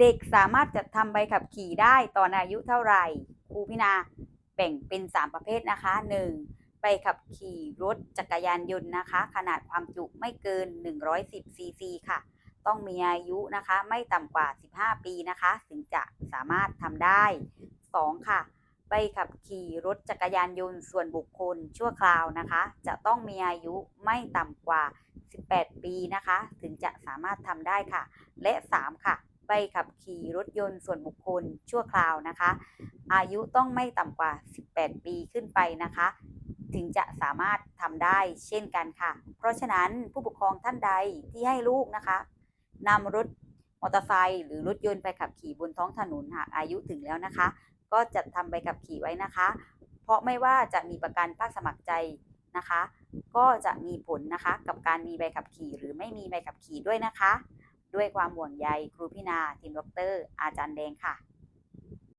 เด็กสามารถจะทำใบขับขี่ได้ตอนอายุเท่าไหร่ครูพินาแบ่งเป็น 3 ประเภทนะคะ 1. ใบขับขี่รถจักรยานยนต์นะคะ ขนาดความจุไม่เกิน 110ซีซีค่ะ ต้องมีอายุนะคะไม่ต่ำกว่า 15 ปีนะคะ ถึงจะสามารถทำได้ 2. ค่ะ ใบขับขี่รถจักรยานยนต์ส่วนบุคคลชั่วคราวนะคะ จะต้องมีอายุไม่ต่ำกว่า 18 ปีนะคะ ถึงจะสามารถทำได้ค่ะ และ 3 ค่ะ ใบขับขี่รถยนต์ส่วนบุคคลชั่วคราวนะคะ อายุต้องไม่ต่ำกว่า 18 ปีขึ้นไปนะคะ ถึงจะสามารถทำได้เช่นกันค่ะ เพราะฉะนั้นผู้ปกครองท่านใดที่ให้ลูกนะคะนำรถมอเตอร์ไซค์หรือรถยนต์ไปขับขี่บนท้องถนนหากอายุถึงแล้วนะคะ ก็จะทำใบขับขี่ไว้นะคะ เพราะไม่ว่าจะมีประกันภาคสมัครใจนะคะ ก็จะมีผลนะคะกับการมีใบขับขี่หรือไม่มีใบขับขี่ด้วยนะคะ ด้วยความห่วงใยครูพินาทีมด็อกเตอร์อาจารย์แดงค่ะ